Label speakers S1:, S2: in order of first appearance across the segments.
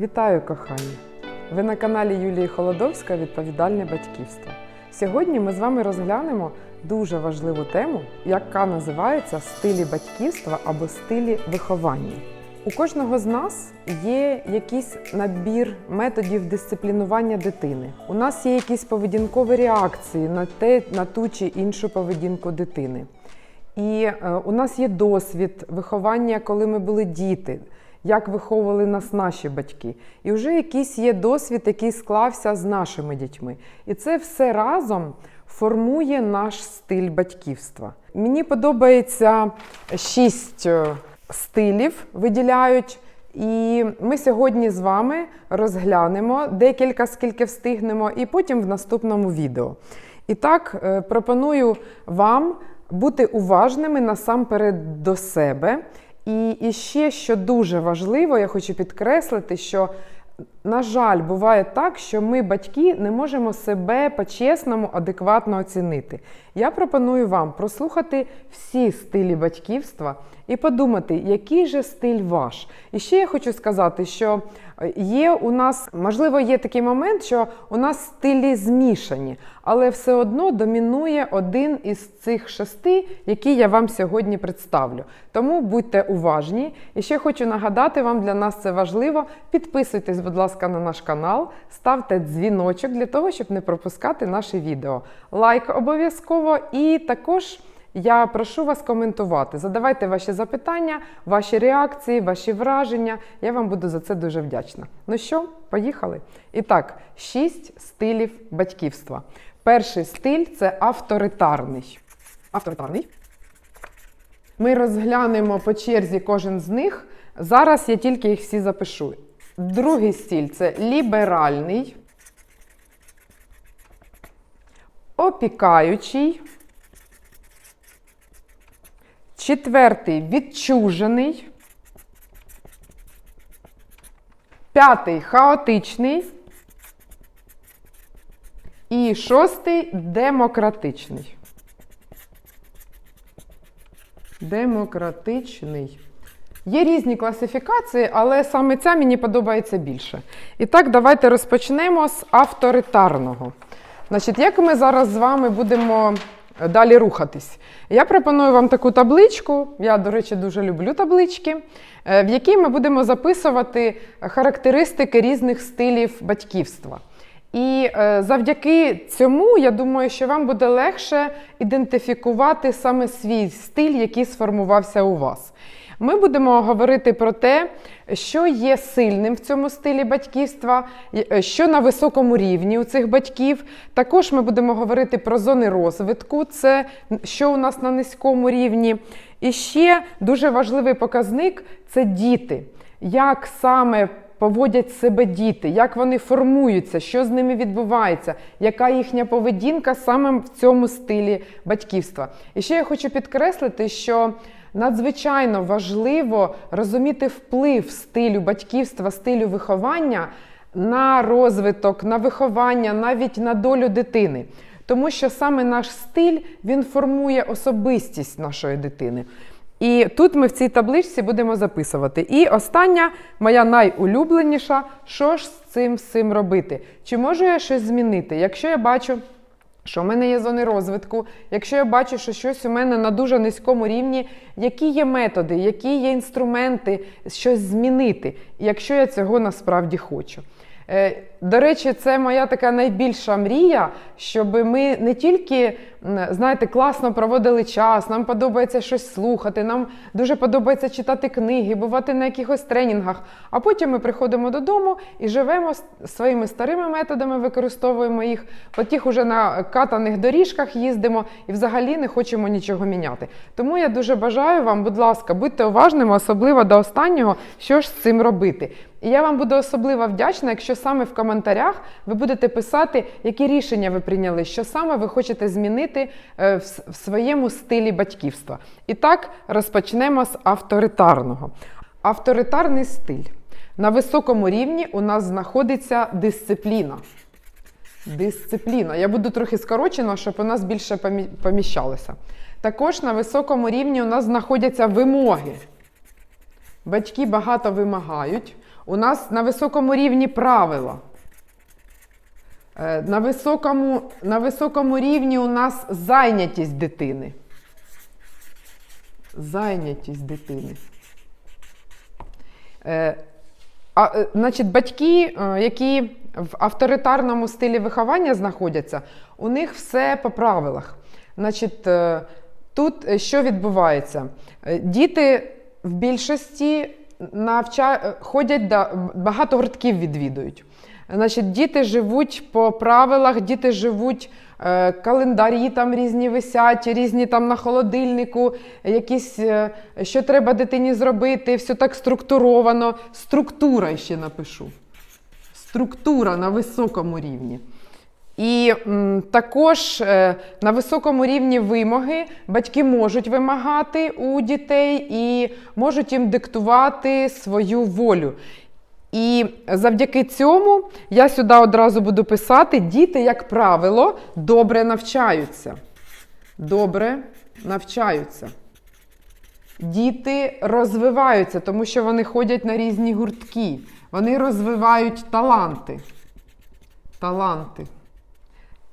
S1: Вітаю, кохані! Ви на каналі Юлії Холодовська Відповідальне батьківство. Сьогодні ми з вами розглянемо дуже важливу тему, яка називається стилі батьківства або стилі виховання. У кожного з нас є якийсь набір методів дисциплінування дитини. У нас є якісь поведінкові реакції на те, на ту чи іншу поведінку дитини. І е, у нас є досвід виховання, коли ми були діти, як виховували нас наші батьки. І вже якийсь є досвід, який склався з нашими дітьми. І це все разом формує наш стиль батьківства. Мені подобається шість е, стилів, виділяють. І ми сьогодні з вами розглянемо декілька, скільки встигнемо, і потім в наступному відео. І так, е, пропоную вам бути уважними насамперед до себе. І, і ще, що дуже важливо, я хочу підкреслити, що, на жаль, буває так, що ми, батьки, не можемо себе по-чесному, адекватно оцінити. Я пропоную вам прослухати всі стилі батьківства і подумати, який же стиль ваш. І ще я хочу сказати, що є у нас, можливо, є такий момент, що у нас стилі змішані, але все одно домінує один із цих шести, які я вам сьогодні представлю. Тому будьте уважні. І ще хочу нагадати вам, для нас це важливо. Підписуйтесь, будь ласка, на наш канал, ставте дзвіночок для того, щоб не пропускати наші відео. Лайк обов'язково і також. Я прошу вас коментувати. Задавайте ваші запитання, ваші реакції, ваші враження. Я вам буду за це дуже вдячна. Ну що, поїхали? І так, шість стилів батьківства. Перший стиль це авторитарний. Авторитарний. Ми розглянемо по черзі кожен з них. Зараз я тільки їх всі запишу. Другий стиль це ліберальний, опікаючий. Четвертий відчужений. П'ятий хаотичний. І шостий демократичний. Демократичний. Є різні класифікації, але саме ця мені подобається більше. І так, давайте розпочнемо з авторитарного. Значить, як ми зараз з вами будемо далі рухатись. Я пропоную вам таку табличку. Я, до речі, дуже люблю таблички, е, в якій ми будемо записувати характеристики різних стилів батьківства. І е, завдяки цьому, я думаю, що вам буде легше ідентифікувати саме свій стиль, який сформувався у вас. Ми будемо говорити про те, що є сильним в цьому стилі батьківства, що на високому рівні у цих батьків. Також ми будемо говорити про зони розвитку, це що у нас на низькому рівні. І ще дуже важливий показник це діти. Як саме поводять себе діти, як вони формуються, що з ними відбувається, яка їхня поведінка саме в цьому стилі батьківства. І ще я хочу підкреслити, що надзвичайно важливо розуміти вплив стилю батьківства, стилю виховання на розвиток, на виховання, навіть на долю дитини. Тому що саме наш стиль він формує особистість нашої дитини. І тут ми в цій табличці будемо записувати. І остання, моя найулюбленіша, що ж з цим цим робити? Чи можу я щось змінити? Якщо я бачу. Що в мене є зони розвитку, якщо я бачу, що щось у мене на дуже низькому рівні, які є методи, які є інструменти щось змінити, якщо я цього насправді хочу. Е, до речі, це моя така найбільша мрія, щоб ми не тільки знаєте, класно проводили час, нам подобається щось слухати, нам дуже подобається читати книги, бувати на якихось тренінгах. А потім ми приходимо додому і живемо своїми старими методами, використовуємо їх, по тих уже на катаних доріжках їздимо і взагалі не хочемо нічого міняти. Тому я дуже бажаю вам, будь ласка, будьте уважними, особливо до останнього, що ж з цим робити. І я вам буду особливо вдячна, якщо саме в коментарях ви будете писати, які рішення ви прийняли, що саме ви хочете змінити е, в своєму стилі батьківства. І так розпочнемо з авторитарного. Авторитарний стиль. На високому рівні у нас знаходиться дисципліна. Дисципліна. Я буду трохи скорочено, щоб у нас більше поміщалося. Також на високому рівні у нас знаходяться вимоги. Батьки багато вимагають. У нас на високому рівні правила. Е, На високому, на високому рівні у нас зайнятість дитини. Зайнятість дитини. Е, а, е, значить, батьки, які в авторитарному стилі виховання знаходяться, у них все по правилах. Значить, тут що відбувається? Діти в більшості навча... ходять багато гуртків відвідують. Значить, діти живуть по правилах, діти живуть, е, календарі там різні висять, різні там на холодильнику, якісь, е, що треба дитині зробити, все так структуровано. Структура ще напишу. Структура на високому рівні. І м, також е, на високому рівні вимоги батьки можуть вимагати у дітей і можуть їм диктувати свою волю. І завдяки цьому я сюди одразу буду писати: діти, як правило, добре навчаються. Добре навчаються. Діти розвиваються, тому що вони ходять на різні гуртки. Вони розвивають таланти. Таланти.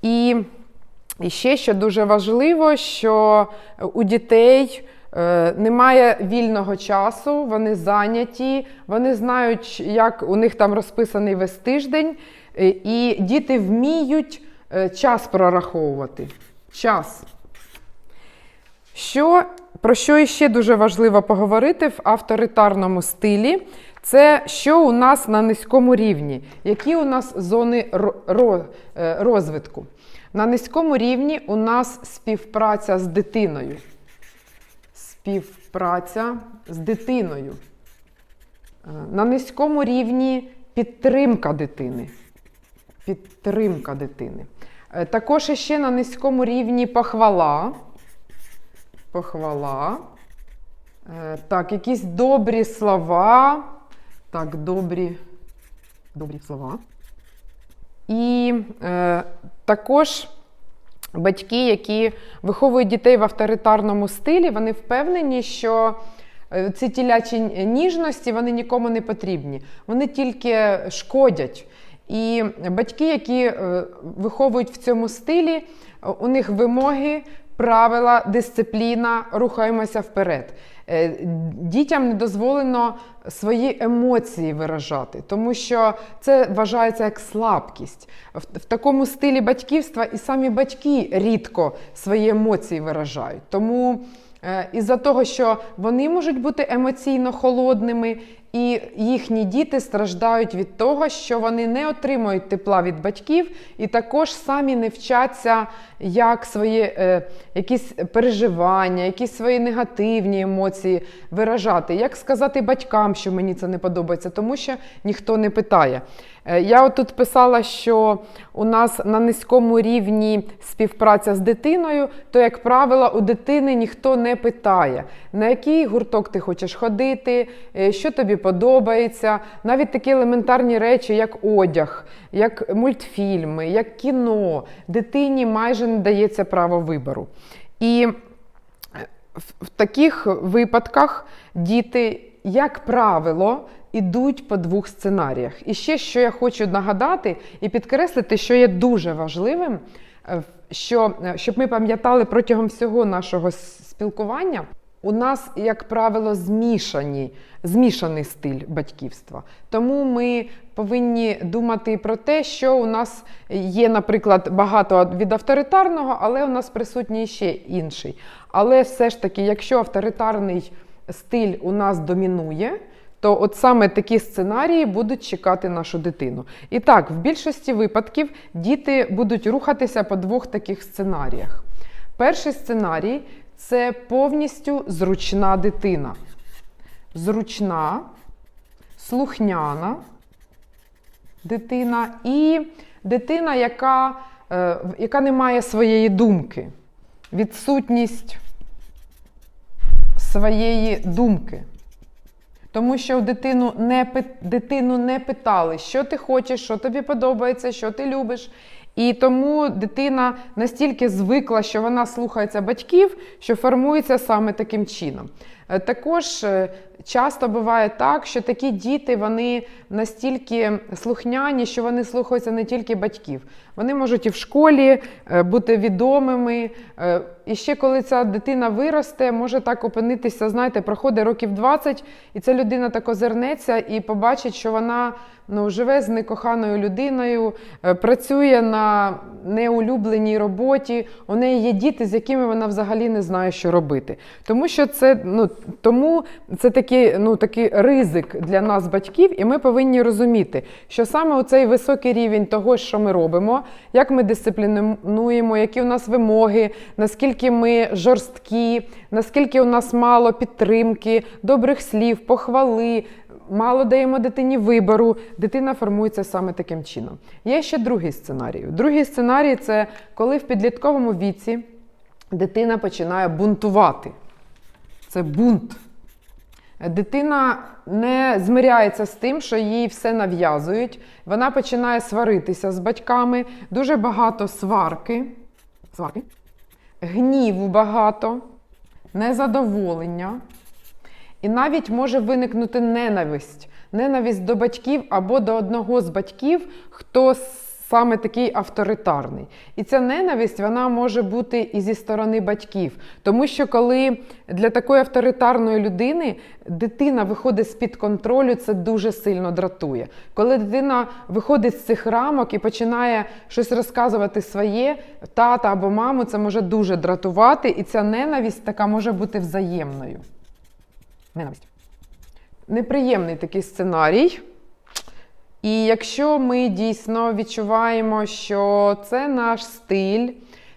S1: І, ще, що дуже важливо, що у дітей немає вільного часу, вони зайняті, вони знають, як у них там розписаний весь тиждень, е, і діти вміють е, час прораховувати. Час. Що, про що ще дуже важливо поговорити в авторитарному стилі? Це що у нас на низькому рівні, які у нас зони ро- ро- е, розвитку. На низькому рівні у нас співпраця з дитиною. Співпраця з дитиною. Е, На низькому рівні підтримка дитини. Підтримка дитини. Е, Також ще на низькому рівні похвала. Похвала. Е, Так, якісь добрі слова. Так, добрі, добрі слова. І е, також батьки, які виховують дітей в авторитарному стилі, вони впевнені, що е, ці тілячі ніжності вони нікому не потрібні. Вони тільки шкодять. І батьки, які е, виховують в цьому стилі, е, у них вимоги, правила, дисципліна, рухаємося вперед. Е, Дітям не дозволено свої емоції виражати, тому що це вважається як слабкість. В, такому стилі батьківства і самі батьки рідко свої емоції виражають. Тому е, із-за того, що вони можуть бути емоційно холодними, і їхні діти страждають від того, що вони не отримують тепла від батьків, і також самі не вчаться, як свої е, якісь переживання, якісь свої негативні емоції виражати. Як сказати батькам, що мені це не подобається, тому що ніхто не питає. Е, Я отут писала, що у нас на низькому рівні співпраця з дитиною, то, як правило, у дитини ніхто не питає, на який гурток ти хочеш ходити, е, що тобі подобається. Навіть такі елементарні речі, як одяг, як мультфільми, як кіно. Дитині майже не дається право вибору. І в, в таких випадках діти, як правило, ідуть по двох сценаріях. І ще що я хочу нагадати і підкреслити, що є дуже важливим, е, що, е, щоб ми пам'ятали протягом всього нашого спілкування. У нас, як правило, змішані, змішаний стиль батьківства. Тому ми повинні думати про те, що у нас є, наприклад, багато від авторитарного, але у нас присутній ще інший. Але все ж таки, якщо авторитарний стиль у нас домінує, то от саме такі сценарії будуть чекати нашу дитину. І так, в більшості випадків діти будуть рухатися по двох таких сценаріях. Перший сценарій це повністю зручна дитина. Зручна, слухняна дитина і дитина, яка, е, яка не має своєї думки. Відсутність своєї думки. Тому що дитину не, дитину не питали, що ти хочеш, що тобі подобається, що ти любиш. І тому дитина настільки звикла, що вона слухається батьків, що формується саме таким чином. Е, Також е, часто буває так, що такі діти вони настільки слухняні, що вони слухаються не тільки батьків. Вони можуть і в школі е, бути відомими. І ще коли ця дитина виросте, може так опинитися, знаєте, проходить років 20, і ця людина так озирнеться і побачить, що вона ну, живе з некоханою людиною, працює на неулюбленій роботі. У неї є діти, з якими вона взагалі не знає, що робити. Тому що це ну тому це такий, ну, такий ризик для нас, батьків, і ми повинні розуміти, що саме цей високий рівень того, що ми робимо, як ми дисциплінуємо, які у нас вимоги, наскільки ми жорсткі, наскільки у нас мало підтримки, добрих слів, похвали. Мало даємо дитині вибору, дитина формується саме таким чином. Є ще другий сценарій. Другий сценарій це коли в підлітковому віці дитина починає бунтувати. Це бунт. Дитина не змиряється з тим, що їй все нав'язують. Вона починає сваритися з батьками, дуже багато сварки, сварки, гніву багато, незадоволення. І навіть може виникнути ненависть. Ненависть до батьків або до одного з батьків, хто саме такий авторитарний. І ця ненависть вона може бути і зі сторони батьків. Тому що коли для такої авторитарної людини дитина виходить з-під контролю, це дуже сильно дратує. Коли дитина виходить з цих рамок і починає щось розказувати своє, тата або маму, це може дуже дратувати, і ця ненависть така може бути взаємною. Ненависть. Неприємний такий сценарій. І якщо ми дійсно відчуваємо, що це наш стиль,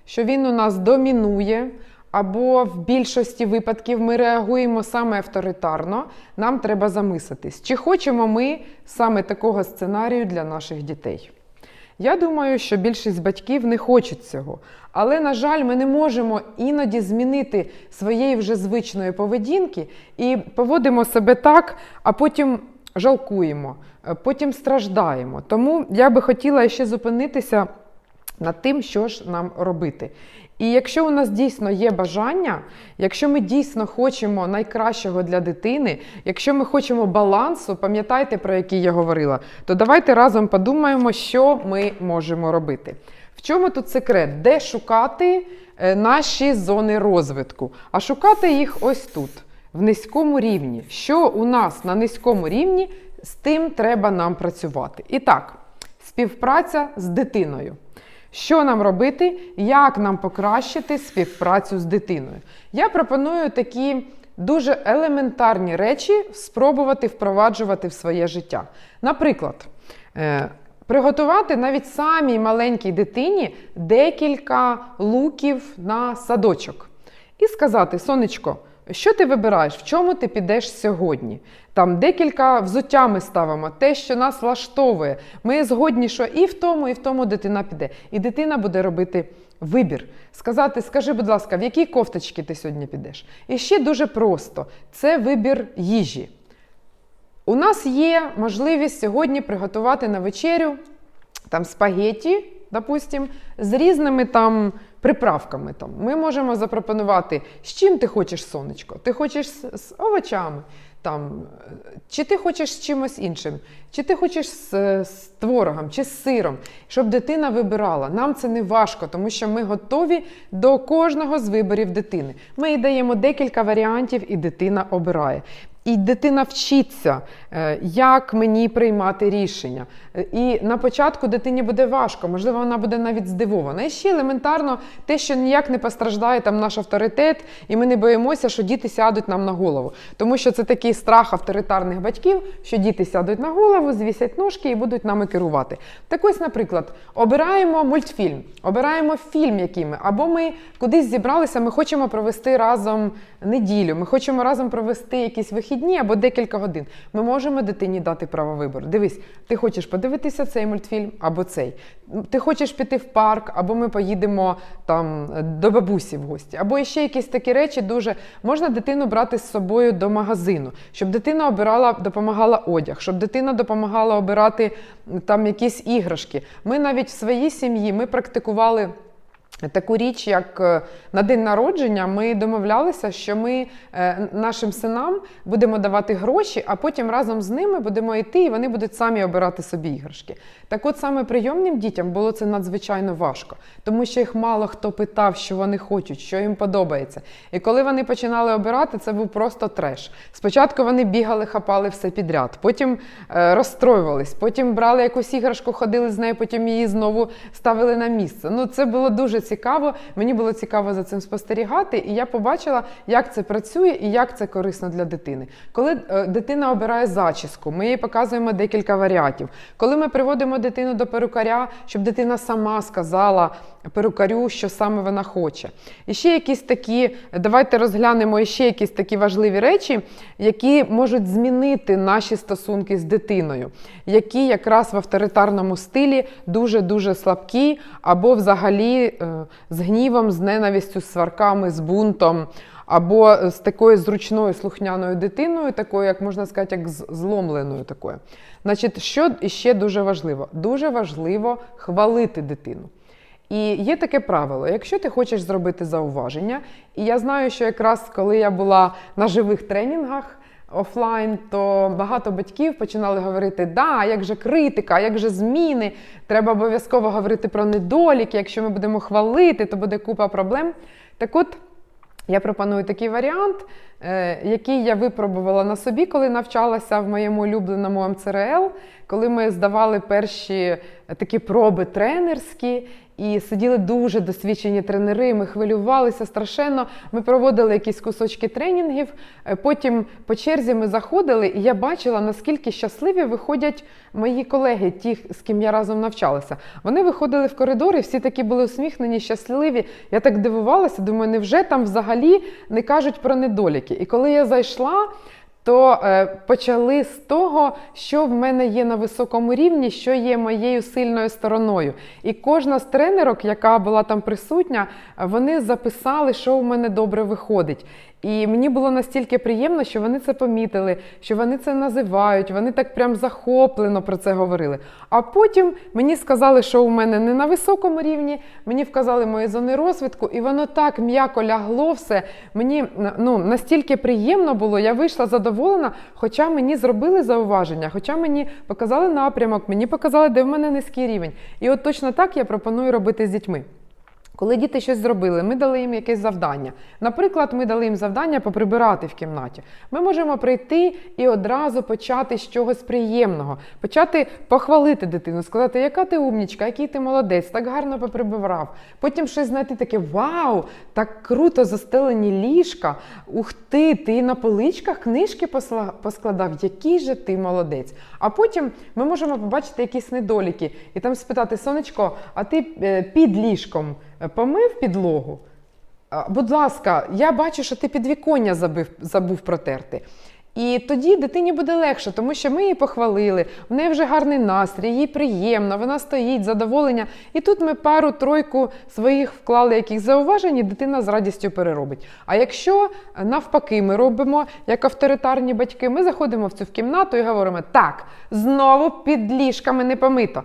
S1: що він у нас домінує, або в більшості випадків ми реагуємо саме авторитарно, нам треба замислитись, чи хочемо ми саме такого сценарію для наших дітей. Я думаю, що більшість батьків не хочуть цього. Але, на жаль, ми не можемо іноді змінити своєї вже звичної поведінки і поводимо себе так, а потім жалкуємо, потім страждаємо. Тому я би хотіла ще зупинитися над тим, що ж нам робити. І якщо у нас дійсно є бажання, якщо ми дійсно хочемо найкращого для дитини, якщо ми хочемо балансу, пам'ятайте, про який я говорила, то давайте разом подумаємо, що ми можемо робити. В чому тут секрет? Де шукати е, наші зони розвитку? А шукати їх ось тут, в низькому рівні. Що у нас на низькому рівні, з тим треба нам працювати. І так, співпраця з дитиною. Що нам робити, як нам покращити співпрацю з дитиною? Я пропоную такі дуже елементарні речі спробувати впроваджувати в своє життя. Наприклад, е, приготувати навіть самій маленькій дитині декілька луків на садочок. І сказати, сонечко, що ти вибираєш, в чому ти підеш сьогодні? Там декілька взуття ми ставимо, те, що нас влаштовує. Ми згодні, що і в тому, і в тому дитина піде. І дитина буде робити вибір. Сказати, скажи, будь ласка, в які кофточки ти сьогодні підеш? І ще дуже просто: це вибір їжі. У нас є можливість сьогодні приготувати на вечерю там спагетті, допустим, з різними там приправками. Там. Ми можемо запропонувати, з чим ти хочеш сонечко? Ти хочеш з, з овочами, там, чи ти хочеш з чимось іншим, чи ти хочеш з, з творогом, чи з сиром, щоб дитина вибирала. Нам це не важко, тому що ми готові до кожного з виборів дитини. Ми даємо декілька варіантів, і дитина обирає. І дитина вчиться, е, як мені приймати рішення. І на початку дитині буде важко, можливо, вона буде навіть здивована. І ще елементарно те, що ніяк не постраждає там наш авторитет, і ми не боїмося, що діти сядуть нам на голову. Тому що це такий страх авторитарних батьків, що діти сядуть на голову, звісять ножки і будуть нами керувати. Так ось, наприклад, обираємо мультфільм, обираємо фільм, який ми, або ми кудись зібралися, ми хочемо провести разом неділю, ми хочемо разом провести якісь вихідні або декілька годин. Ми можемо дитині дати право вибору. Дивись, ти хочеш подивитися цей мультфільм або цей. Ти хочеш піти в парк, або ми поїдемо там до бабусі в гості, або ще якісь такі речі. Дуже можна дитину брати з собою до магазину, щоб дитина обирала, допомагала одяг, щоб дитина допомагала обирати там якісь іграшки. Ми навіть в своїй сім'ї ми практикували. Таку річ, як е, на день народження, ми домовлялися, що ми е, нашим синам будемо давати гроші, а потім разом з ними будемо йти, і вони будуть самі обирати собі іграшки. Так от саме прийомним дітям було це надзвичайно важко, тому що їх мало хто питав, що вони хочуть, що їм подобається. І коли вони починали обирати, це був просто треш. Спочатку вони бігали, хапали все підряд, потім е, розстроювались, потім брали якусь іграшку, ходили з нею, потім її знову ставили на місце. Ну, це було дуже цікаво. Мені було цікаво за цим спостерігати, і я побачила, як це працює і як це корисно для дитини. Коли е, дитина обирає зачіску, ми їй показуємо декілька варіантів. Коли ми приводимо дитину до перукаря, щоб дитина сама сказала перукарю, що саме вона хоче. І ще якісь такі, давайте розглянемо ще якісь такі важливі речі, які можуть змінити наші стосунки з дитиною, які якраз в авторитарному стилі дуже-дуже слабкі, або взагалі е, з гнівом, з ненавистю, з сварками, з бунтом. Або з такою зручною слухняною дитиною, такою, як можна сказати, як зломленою такою. Значить, що ще дуже важливо? Дуже важливо хвалити дитину. І є таке правило: якщо ти хочеш зробити зауваження, і я знаю, що якраз коли я була на живих тренінгах офлайн, то багато батьків починали говорити: да, як же критика, як же зміни, треба обов'язково говорити про недоліки. Якщо ми будемо хвалити, то буде купа проблем. Так от. Я пропоную такий варіант, е, який я випробувала на собі, коли навчалася в моєму улюбленому МЦРЛ, коли ми здавали перші такі проби тренерські. І сиділи дуже досвідчені тренери, ми хвилювалися страшенно. Ми проводили якісь кусочки тренінгів. е, Потім по черзі ми заходили, і я бачила, наскільки щасливі виходять мої колеги, ті, з ким я разом навчалася. Вони виходили в коридори, всі такі були усміхнені, щасливі. Я так дивувалася, думаю, невже там взагалі не кажуть про недоліки? І коли я зайшла, то е, почали з того, що в мене є на високому рівні, що є моєю сильною стороною. І кожна з тренерок, яка була там присутня, вони записали, що в мене добре виходить. І мені було настільки приємно, що вони це помітили, що вони це називають, вони так прям захоплено про це говорили. А потім мені сказали, що у мене не на високому рівні, мені вказали мої зони розвитку, і воно так м'яко лягло все. Мені ну, настільки приємно було, я вийшла задоволена, хоча мені зробили зауваження, хоча мені показали напрямок, мені показали, де в мене низький рівень. І от точно так я пропоную робити з дітьми. Коли діти щось зробили, ми дали їм якесь завдання. Наприклад, ми дали їм завдання поприбирати в кімнаті. Ми можемо прийти і одразу почати з чогось приємного, почати похвалити дитину, сказати, яка ти умнічка, який ти молодець, так гарно поприбирав. Потім щось знайти таке: Вау, так круто застелені ліжка. Ух ти, ти на поличках книжки поскладав, який же ти молодець. А потім ми можемо побачити якісь недоліки і там спитати, сонечко, а ти е, під ліжком помив підлогу? Будь ласка, я бачу, що ти підвіконня забив, забув протерти. І тоді дитині буде легше, тому що ми її похвалили, в неї вже гарний настрій, їй приємно, вона стоїть, задоволення. І тут ми пару-тройку своїх вклали яких зауважень, і дитина з радістю переробить. А якщо е, навпаки ми робимо як авторитарні батьки, ми заходимо в цю кімнату і говоримо: так, знову під ліжками не помито.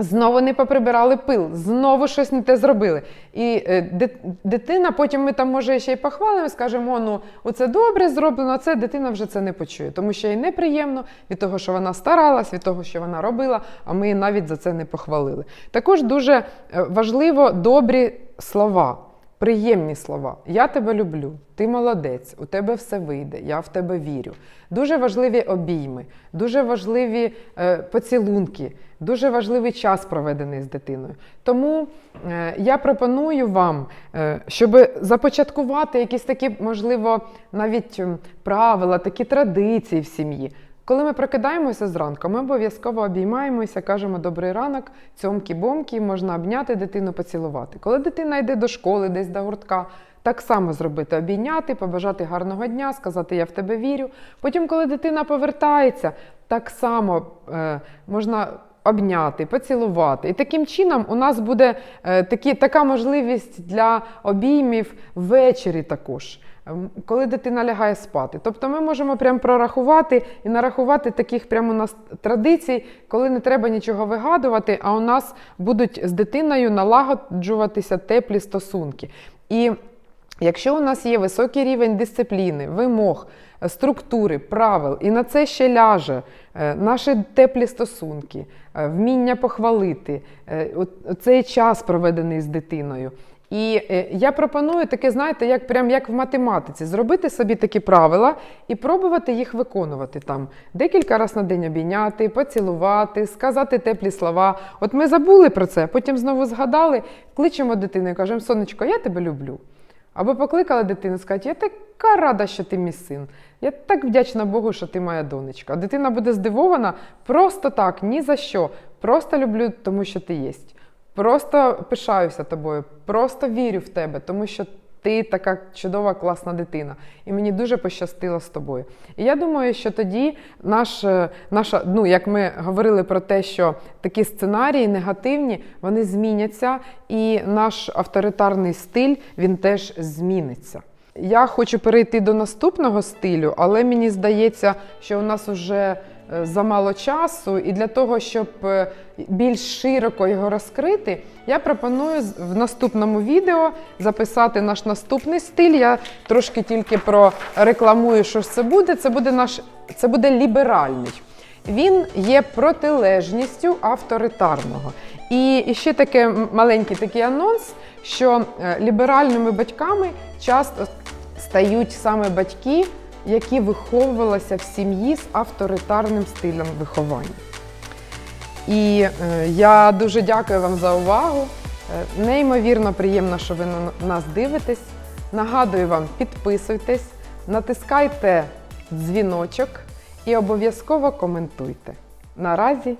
S1: Знову не поприбирали пил, знову щось не те зробили. І е, дитина, потім ми там може ще й похвалимо, скажемо, ну оце добре зроблено, це дитина вже це не почує, тому що їй неприємно від того, що вона старалась, від того, що вона робила, а ми її навіть за це не похвалили. Також дуже е, важливо добрі слова. Приємні слова. Я тебе люблю, ти молодець, у тебе все вийде, я в тебе вірю. Дуже важливі обійми, дуже важливі е, поцілунки, дуже важливий час проведений з дитиною. Тому е, я пропоную вам, е, щоб започаткувати якісь такі, можливо, навіть правила, такі традиції в сім'ї. Коли ми прокидаємося зранку, ми обов'язково обіймаємося, кажемо добрий ранок, цьомкі-бомкі, можна обняти дитину, поцілувати. Коли дитина йде до школи, десь до гуртка, так само зробити: обійняти, побажати гарного дня, сказати Я в тебе вірю. Потім, коли дитина повертається, так само е, можна. Обняти, поцілувати. І таким чином у нас буде е, такі, така можливість для обіймів ввечері також. М, коли дитина лягає спати. Тобто ми можемо прям прорахувати і нарахувати таких прямо у нас традицій, коли не треба нічого вигадувати, а у нас будуть з дитиною налагоджуватися теплі стосунки. І Якщо у нас є високий рівень дисципліни, вимог, структури, правил, і на це ще ляже е, наші теплі стосунки, е, вміння похвалити, е, цей час проведений з дитиною. І е, я пропоную таке, знаєте, як прям як в математиці, зробити собі такі правила і пробувати їх виконувати там декілька разів на день обійняти, поцілувати, сказати теплі слова. От ми забули про це, потім знову згадали, кличемо дитину і кажемо: сонечко, я тебе люблю. Або покликала дитину, сказати, я така рада, що ти мій син. Я так вдячна Богу, що ти моя донечка. Дитина буде здивована просто так, ні за що. Просто люблю, тому що ти єсть. Просто пишаюся тобою, просто вірю в тебе, тому що ти така чудова, класна дитина. І мені дуже пощастило з тобою. І я думаю, що тоді наш, е, наша, ну як ми говорили про те, що такі сценарії негативні, вони зміняться, і наш авторитарний стиль він теж зміниться. Я хочу перейти до наступного стилю, але мені здається, що у нас вже замало часу, і для того, щоб е, більш широко його розкрити, я пропоную в наступному відео записати наш наступний стиль. Я трошки тільки прорекламую, що ж це буде. Це буде наш це буде ліберальний. Він є протилежністю авторитарного. І, і ще таке маленький такий анонс, що е, ліберальними батьками часто стають саме батьки, які виховувалися в сім'ї з авторитарним стилем виховання. І е, я дуже дякую вам за увагу. Е, Неймовірно приємно, що ви на нас дивитесь. Нагадую вам, підписуйтесь, натискайте дзвіночок і обов'язково коментуйте. Наразі